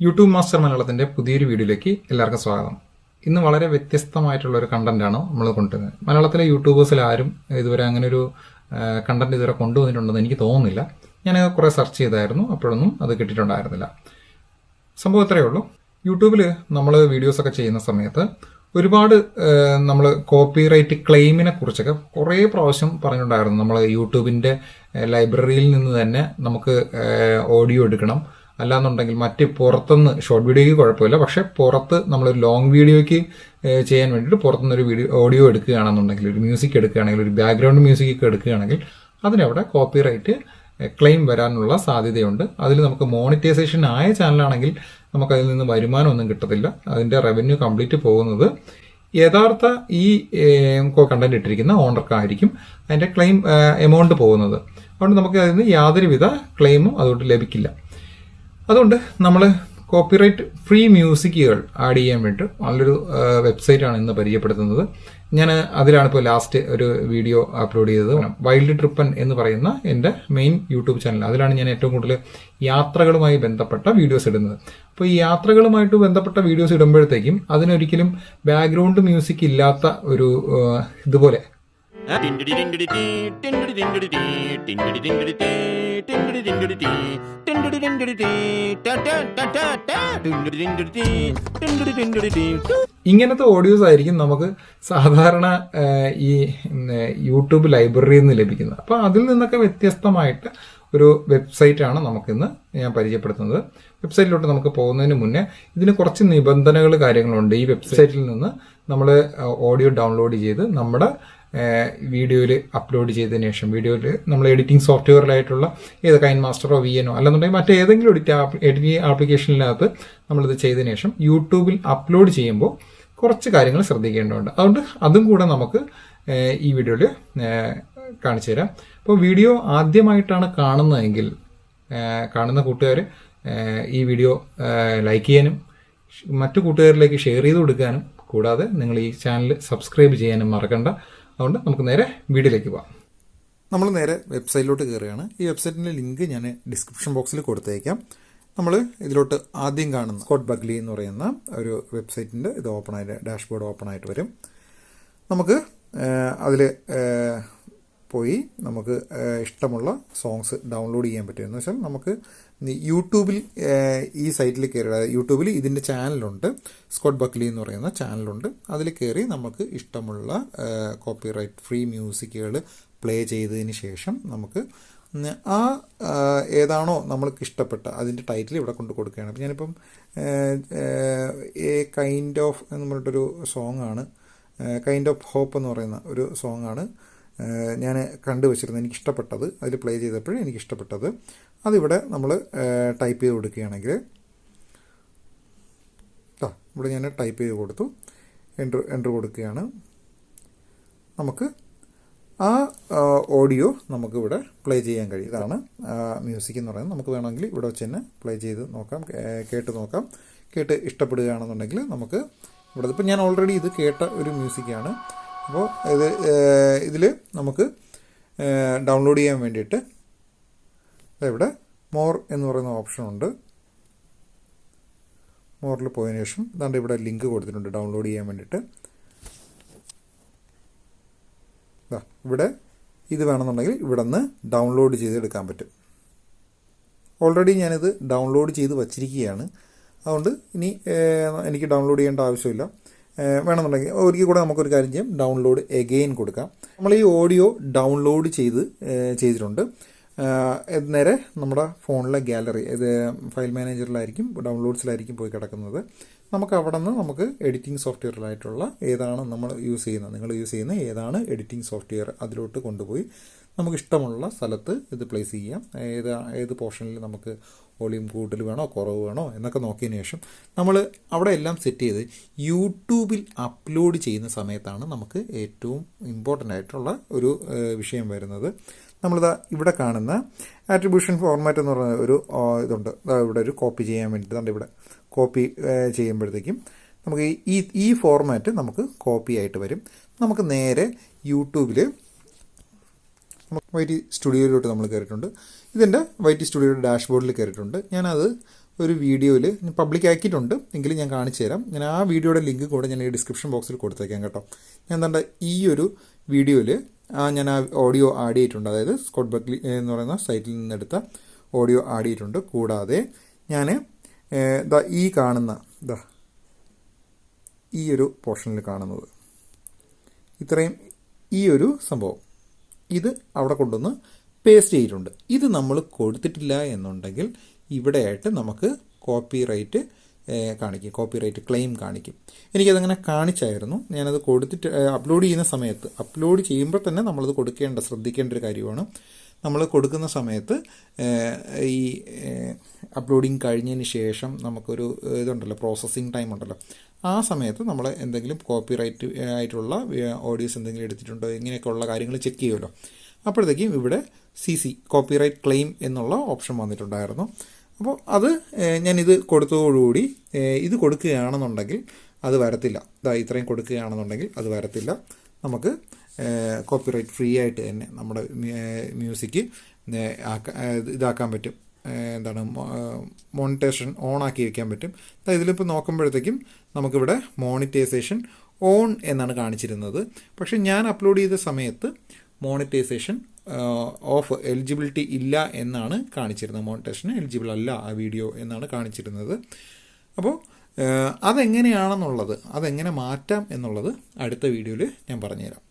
YouTube master മലയാളത്തിന്റെ പുതിയൊരു വീഡിയോയിലേക്ക് എല്ലാവർക്കും സ്വാഗതം. ഇന്ന് വളരെ വ്യത്യസ്തമായിട്ടുള്ള ഒരു കണ്ടന്റാണ് നമ്മൾ കൊണ്ടുവരുന്നത്. മലയാളത്തിലെ യൂട്യൂബേഴ്സിൽ ആരും ഇതുവരെ അങ്ങനെ ഒരു കണ്ടന്റ് ഇതുവരെ കൊണ്ടുവന്നിട്ടുണ്ടെന്ന് എനിക്ക് തോന്നുന്നില്ല. ഞാൻ കുറേ സെർച്ച് ചെയ്തായിരുന്നു അപ്പോഴൊന്നും അത് കിട്ടിയിട്ടുണ്ടായിരുന്നില്ല. സംഭവം ഇത്രയേ ഉള്ളൂ. യൂട്യൂബിൽ നമ്മൾ വീഡിയോസൊക്കെ ചെയ്യുന്ന സമയത്ത് ഒരുപാട് നമ്മൾ കോപ്പിറൈറ്റ് ക്ലെയിമിനെ കുറിച്ചൊക്കെ കുറേ പ്രാവശ്യം പറഞ്ഞിട്ടുണ്ടായിരുന്നു. നമ്മൾ യൂട്യൂബിന്റെ ലൈബ്രറിയിൽ നിന്ന് തന്നെ നമുക്ക് ഓഡിയോ എടുക്കണം. അല്ലാന്നുണ്ടെങ്കിൽ മറ്റ് പുറത്തുനിന്ന് ഷോർട്ട് വീഡിയോയ്ക്ക് കുഴപ്പമില്ല. പക്ഷേ പുറത്ത് നമ്മളൊരു ലോങ് വീഡിയോയ്ക്ക് ചെയ്യാൻ വേണ്ടിയിട്ട് പുറത്തുനിന്ന് ഒരു വീഡിയോ ഓഡിയോ എടുക്കുകയാണെന്നുണ്ടെങ്കിൽ ഒരു മ്യൂസിക് എടുക്കുകയാണെങ്കിൽ ഒരു ബാക്ക്ഗ്രൗണ്ട് മ്യൂസിക് ഒക്കെ എടുക്കുകയാണെങ്കിൽ അതിനവിടെ കോപ്പിറൈറ്റ് ക്ലെയിം വരാനുള്ള സാധ്യതയുണ്ട്. അതിൽ നമുക്ക് മോണിറ്റൈസേഷൻ ആയ ചാനലാണെങ്കിൽ നമുക്കതിൽ നിന്ന് വരുമാനമൊന്നും കിട്ടത്തില്ല. അതിന്റെ റവന്യൂ കംപ്ലീറ്റ് പോകുന്നത് യഥാർത്ഥ ഈ കണ്ടന്റ് ഇട്ടിരിക്കുന്ന ഓണർക്കായിരിക്കും അതിന്റെ ക്ലെയിം എമൗണ്ട് പോകുന്നത്. അതുകൊണ്ട് നമുക്ക് അതിൽ നിന്ന് യാതൊരുവിധ ക്ലെയിമും അതുകൊണ്ട് ലഭിക്കില്ല. അതുകൊണ്ട് നമ്മൾ കോപ്പിറൈറ്റ് ഫ്രീ മ്യൂസിക്കുകൾ ആഡ് ചെയ്യാൻ വേണ്ടി നല്ലൊരു വെബ്സൈറ്റാണ് ഇന്ന് പരിചയപ്പെടുത്തുന്നത്. ഞാൻ അതിലാണ് ഇപ്പോൾ ലാസ്റ്റ് ഒരു വീഡിയോ അപ്ലോഡ് ചെയ്തത്. വൈൽഡ് ട്രിപ്പൻ എന്ന് പറയുന്ന എന്റെ മെയിൻ യൂട്യൂബ് ചാനൽ അതിലാണ് ഞാൻ ഏറ്റവും കൂടുതൽ യാത്രകളുമായി ബന്ധപ്പെട്ട വീഡിയോസ് ഇടുന്നത്. അപ്പോൾ ഈ യാത്രകളുമായിട്ട് ബന്ധപ്പെട്ട വീഡിയോസ് ഇടുമ്പോഴത്തേക്കും അതിനൊരിക്കലും ബാക്ക്ഗ്രൗണ്ട് മ്യൂസിക് ഇല്ലാത്ത ഒരു ഇതുപോലെ. ഇങ്ങനത്തെ ഓഡിയോസ് ആയിരിക്കും നമുക്ക് സാധാരണ ഈ യൂട്യൂബ് ലൈബ്രറിയിൽ നിന്ന് ലഭിക്കുന്നത്. അപ്പോൾ അതിൽ നിന്നൊക്കെ വ്യത്യസ്തമായിട്ട് ഒരു വെബ്സൈറ്റ് ആണ് നമുക്കിന്ന് ഞാൻ പരിചയപ്പെടുത്തുന്നത്. വെബ്സൈറ്റിലോട്ട് നമുക്ക് പോകുന്നതിന് മുന്നേ ഇതിന് കുറച്ച് നിബന്ധനകൾ കാര്യങ്ങളുണ്ട്. ഈ വെബ്സൈറ്റിൽ നിന്ന് നമ്മൾ ഓഡിയോ ഡൗൺലോഡ് ചെയ്ത് നമ്മുടെ വീഡിയോയിൽ അപ്ലോഡ് ചെയ്തതിന് ശേഷം വീഡിയോയിൽ നമ്മൾ എഡിറ്റിംഗ് സോഫ്റ്റ്വെയറിലായിട്ടുള്ള ഏത് കൈൻ മാസ്റ്ററോ വി എനോ അല്ലെന്നുണ്ടെങ്കിൽ മറ്റേതെങ്കിലും എഡിറ്റ് എഡിറ്റിംഗ് ആപ്ലിക്കേഷനിനകത്ത് നമ്മളിത് ചെയ്തതിന് ശേഷം യൂട്യൂബിൽ അപ്ലോഡ് ചെയ്യുമ്പോൾ കുറച്ച് കാര്യങ്ങൾ ശ്രദ്ധിക്കേണ്ടതുണ്ട്. അതുകൊണ്ട് അതും കൂടെ നമുക്ക് ഈ വീഡിയോയിൽ കാണിച്ചു തരാം. അപ്പോൾ വീഡിയോ ആദ്യമായിട്ടാണ് കാണുന്നതെങ്കിൽ കാണുന്ന കൂട്ടുകാർ ഈ വീഡിയോ ലൈക്ക് ചെയ്യാനും മറ്റു കൂട്ടുകാരിലേക്ക് ഷെയർ ചെയ്ത് കൊടുക്കാനും കൂടാതെ നിങ്ങൾ ഈ ചാനൽ സബ്സ്ക്രൈബ് ചെയ്യാനും മറക്കണ്ട. അതുകൊണ്ട് നമുക്ക് നേരെ വീഡിയോയിലേക്ക് പോകാം നമ്മൾ നേരെ വെബ്സൈറ്റിലോട്ട് കയറുകയാണ്. ഈ വെബ്സൈറ്റിന്റെ ലിങ്ക് ഞാൻ ഡിസ്ക്രിപ്ഷൻ ബോക്സിൽ കൊടുത്തേക്കാം. നമ്മൾ ഇതിലോട്ട് ആദ്യം കാണുന്ന സ്കോട്ട് ബഗ്ലി എന്ന് പറയുന്ന ഒരു വെബ്സൈറ്റിന്റെ ഇത് ഓപ്പൺ ആയിട്ട് ഡാഷ്ബോർഡ് ഓപ്പൺ ആയിട്ട് വരും. നമുക്ക് അതിൽ പോയി നമുക്ക് ഇഷ്ടമുള്ള സോങ്സ് ഡൗൺലോഡ് ചെയ്യാൻ പറ്റും. എന്ന് വെച്ചാൽ നമുക്ക് യൂട്യൂബിൽ ഈ സൈറ്റിൽ കയറി യൂട്യൂബിൽ ഇതിന്റെ ചാനലുണ്ട് സ്കോട്ട് ബക്ലി എന്ന് പറയുന്ന ചാനലുണ്ട് അതിൽ കയറി നമുക്ക് ഇഷ്ടമുള്ള കോപ്പിറൈറ്റ് ഫ്രീ മ്യൂസിക്കുകൾ പ്ലേ ചെയ്തതിന് ശേഷം നമുക്ക് ആ ഏതാണോ നമ്മൾക്ക് ഇഷ്ടപ്പെട്ട അതിന്റെ ടൈറ്റിൽ ഇവിടെ കൊണ്ട് കൊടുക്കുകയാണ്. അപ്പം ഞാനിപ്പം എ കൈൻഡ് ഓഫ് എന്ന് പറഞ്ഞിട്ടൊരു സോങ്ങാണ് കൈൻഡ് ഓഫ് ഹോപ്പ് എന്ന് പറയുന്ന ഒരു സോങ് ആണ്. ഞാൻ കണ്ടുവച്ചിരുന്നത് എനിക്ക് എനിക്കിഷ്ടപ്പെട്ടത്. അതിൽ പ്ലേ ചെയ്തപ്പോഴും എനിക്കിഷ്ടപ്പെട്ടത്. അതിവിടെ നമ്മൾ ടൈപ്പ് ചെയ്ത് കൊടുക്കുകയാണെങ്കിൽ ആ ഇവിടെ ഞാൻ ടൈപ്പ് ചെയ്ത് കൊടുത്തു. എന്റർ എന്റർ കൊടുക്കുകയാണ്. നമുക്ക് ആ ഓഡിയോ നമുക്കിവിടെ പ്ലേ ചെയ്യാൻ കഴിയും. ഇതാണ് മ്യൂസിക് എന്ന് പറയുന്നത്. നമുക്ക് വേണമെങ്കിൽ ഇവിടെ വെച്ച് തന്നെ പ്ലേ ചെയ്ത് നോക്കാം. കേട്ട് നോക്കാം. കേട്ട് ഇഷ്ടപ്പെടുകയാണെന്നുണ്ടെങ്കിൽ നമുക്ക് ഇവിടെ ഇപ്പം ഞാൻ ഓൾറെഡി ഇത് കേട്ട ഒരു മ്യൂസിക്കാണ് അപ്പോൾ ഇത് ഇതിൽ നമുക്ക് ഡൗൺലോഡ് ചെയ്യാൻ വേണ്ടിയിട്ട് ഇവിടെ മോർ എന്ന് പറയുന്ന ഓപ്ഷൻ ഉണ്ട്. മോറിൽ പോയതിനു ശേഷം ഇതാണ്ട് ഇവിടെ ലിങ്ക് കൊടുത്തിട്ടുണ്ട് ഡൗൺലോഡ് ചെയ്യാൻ വേണ്ടിയിട്ട്. ഇവിടെ ഇത് വേണമെന്നുണ്ടെങ്കിൽ ഇവിടെ നിന്ന് ഡൗൺലോഡ് ചെയ്തെടുക്കാൻ പറ്റും. ഓൾറെഡി ഞാനിത് ഡൗൺലോഡ് ചെയ്ത് വച്ചിരിക്കുകയാണ്. അതുകൊണ്ട് ഇനി എനിക്ക് ഡൗൺലോഡ് ചെയ്യേണ്ട ആവശ്യമില്ല. വേണമെന്നുണ്ടെങ്കിൽ ഒരിക്കൽ കൂടെ നമുക്കൊരു കാര്യം ചെയ്യാം. ഡൗൺലോഡ് എഗെയിൻ കൊടുക്കാം. നമ്മൾ ഈ ഓഡിയോ ഡൗൺലോഡ് ചെയ്ത് ചെയ്തിട്ടുണ്ട്. നേരെ നമ്മുടെ ഫോണിലെ ഗാലറി ഇത് ഫയൽ മാനേജറിലായിരിക്കും ഡൗൺലോഡ്സിലായിരിക്കും പോയി കിടക്കുന്നത്. നമുക്ക് അവിടെ നിന്ന് നമുക്ക് എഡിറ്റിംഗ് സോഫ്റ്റ്വെയറിലായിട്ടുള്ള ഏതാണ് നമ്മൾ യൂസ് ചെയ്യുന്നത്? നിങ്ങൾ യൂസ് ചെയ്യുന്ന ഏതാണ് എഡിറ്റിംഗ് സോഫ്റ്റ്വെയർ അതിലോട്ട് കൊണ്ടുപോയി നമുക്ക് ഇഷ്ടമുള്ള സ്ഥലത്ത് ഇത് പ്ലേസ് ചെയ്യാം. ഏത് ഏത് പോർഷനിൽ നമുക്ക് വോളിയം കൂടുതൽ വേണോ കുറവ് വേണോ എന്നൊക്കെ നോക്കിയതിന് ശേഷം നമ്മൾ അവിടെ എല്ലാം സെറ്റ് ചെയ്ത് യൂട്യൂബിൽ അപ്ലോഡ് ചെയ്യുന്ന സമയത്താണ് നമുക്ക് ഏറ്റവും ഇമ്പോർട്ടന്റ് ആയിട്ടുള്ള ഒരു വിഷയം വരുന്നത്. നമ്മളിതാ ഇവിടെ കാണുന്ന ആട്രിബ്യൂഷൻ ഫോർമാറ്റ് എന്ന് പറയുന്ന ഒരു ഇതുണ്ട്. ഇവിടെ ഒരു കോപ്പി ചെയ്യാൻ വേണ്ടി ദാണ്ട് ഇവിടെ കോപ്പി ചെയ്യുമ്പോഴത്തേക്കും നമുക്ക് ഈ- ഈ ഫോർമാറ്റ് നമുക്ക് കോപ്പി ആയിട്ട് വരും. നമുക്ക് നേരെ യൂട്യൂബിൽ വൈറ്റി സ്റ്റുഡിയോയിലോട്ട് നമ്മൾ കയറിയിട്ടുണ്ട്. ഇതിന്റെ വൈറ്റി സ്റ്റുഡിയോയുടെ ഡാഷ്ബോർഡിൽ കയറിയിട്ടുണ്ട്. ഞാനത് ഒരു വീഡിയോയിൽ പബ്ലിക് ആക്കിയിട്ടുണ്ട്. എങ്കിലും ഞാൻ കാണിച്ചു തരാം. ഞാൻ ആ വീഡിയോയുടെ ലിങ്ക് കൂടെ ഞാൻ ഈ ഡിസ്ക്രിപ്ഷൻ ബോക്സിൽ കൊടുത്തേക്കാം കേട്ടോ. ഞാൻ എന്താണ്ട് ഈ ഒരു വീഡിയോയിൽ ഞാൻ ആ ഓഡിയോ ആഡ് ചെയ്തിട്ടുണ്ട്. അതായത് സ്കോട്ട് ബക്ലി എന്ന് പറയുന്ന സൈറ്റിൽ നിന്നെടുത്ത ഓഡിയോ ആഡ് ചെയ്തിട്ടുണ്ട്. കൂടാതെ ഞാൻ ദാ ഈ കാണുന്ന ദാ ഈ ഒരു പോർഷനിൽ കാണുന്നത്. ഇത്രയും ഈ ഒരു സംഭവം. ഇത് അവിടെ കൊണ്ടുവന്ന് പേസ്റ്റ് ചെയ്തിട്ടുണ്ട്. ഇത് നമ്മൾ കൊടുത്തിട്ടില്ല എന്നുണ്ടെങ്കിൽ ഇവിടെയായിട്ട് നമുക്ക് കോപ്പി റൈറ്റ് കാണിക്കും. കോപ്പി റൈറ്റ് ക്ലെയിം കാണിക്കും. എനിക്കതങ്ങനെ കാണിച്ചായിരുന്നു. ഞാനത് കൊടുത്തിട്ട് അപ്ലോഡ് ചെയ്യുന്ന സമയത്ത് അപ്ലോഡ് ചെയ്യുമ്പോൾ തന്നെ നമ്മളത് കൊടുക്കേണ്ട ശ്രദ്ധിക്കേണ്ട ഒരു കാര്യമാണ്. നമ്മൾ കൊടുക്കുന്ന സമയത്ത് ഈ അപ്ലോഡിങ് കഴിഞ്ഞതിന് ശേഷം നമുക്കൊരു ഇതുണ്ടല്ലോ പ്രോസസ്സിങ് ടൈം ഉണ്ടല്ലോ. ആ സമയത്ത് നമ്മൾ എന്തെങ്കിലും കോപ്പി റൈറ്റ് ആയിട്ടുള്ള ഓഡിയോസ് എന്തെങ്കിലും എടുത്തിട്ടുണ്ടോ ഇങ്ങനെയൊക്കെയുള്ള കാര്യങ്ങൾ ചെക്ക് ചെയ്യുമല്ലോ. അപ്പോഴത്തേക്കും ഇവിടെ C C copyright claim എന്നുള്ള ഓപ്ഷൻ വന്നിട്ടുണ്ടായിരുന്നു. അപ്പോൾ അത് ഞാനിത് കൊടുത്തതോടുകൂടി ഇത് കൊടുക്കുകയാണെന്നുണ്ടെങ്കിൽ അത് വരത്തില്ല. ഇതാ ഇത്രയും കൊടുക്കുകയാണെന്നുണ്ടെങ്കിൽ അത് വരത്തില്ല. നമുക്ക് കോപ്പി റൈറ്റ് ഫ്രീ ആയിട്ട് തന്നെ നമ്മുടെ മ്യൂസിക് ഇതാക്കാൻ പറ്റും. എന്താണ് മോണിറ്റേഷൻ ഓൺ ആക്കി വെക്കാൻ പറ്റും. ഇതിലിപ്പോൾ നോക്കുമ്പോഴത്തേക്കും നമുക്കിവിടെ മോണിറ്റൈസേഷൻ ഓൺ എന്നാണ് കാണിച്ചിരുന്നത്. പക്ഷേ ഞാൻ അപ്ലോഡ് ചെയ്ത സമയത്ത് മോണിറ്റൈസേഷൻ ഓഫ് എലിജിബിലിറ്റി ഇല്ല എന്നാണ് കാണിച്ചിരുന്നത്. മോണിറ്റേഷൻ എലിജിബിൾ അല്ല ആ വീഡിയോ എന്നാണ് കാണിച്ചിരുന്നത്. അപ്പോൾ അതെങ്ങനെയാണെന്നുള്ളത് അതെങ്ങനെ മാറ്റാം എന്നുള്ളത് അടുത്ത വീഡിയോയിൽ ഞാൻ പറഞ്ഞുതരാം.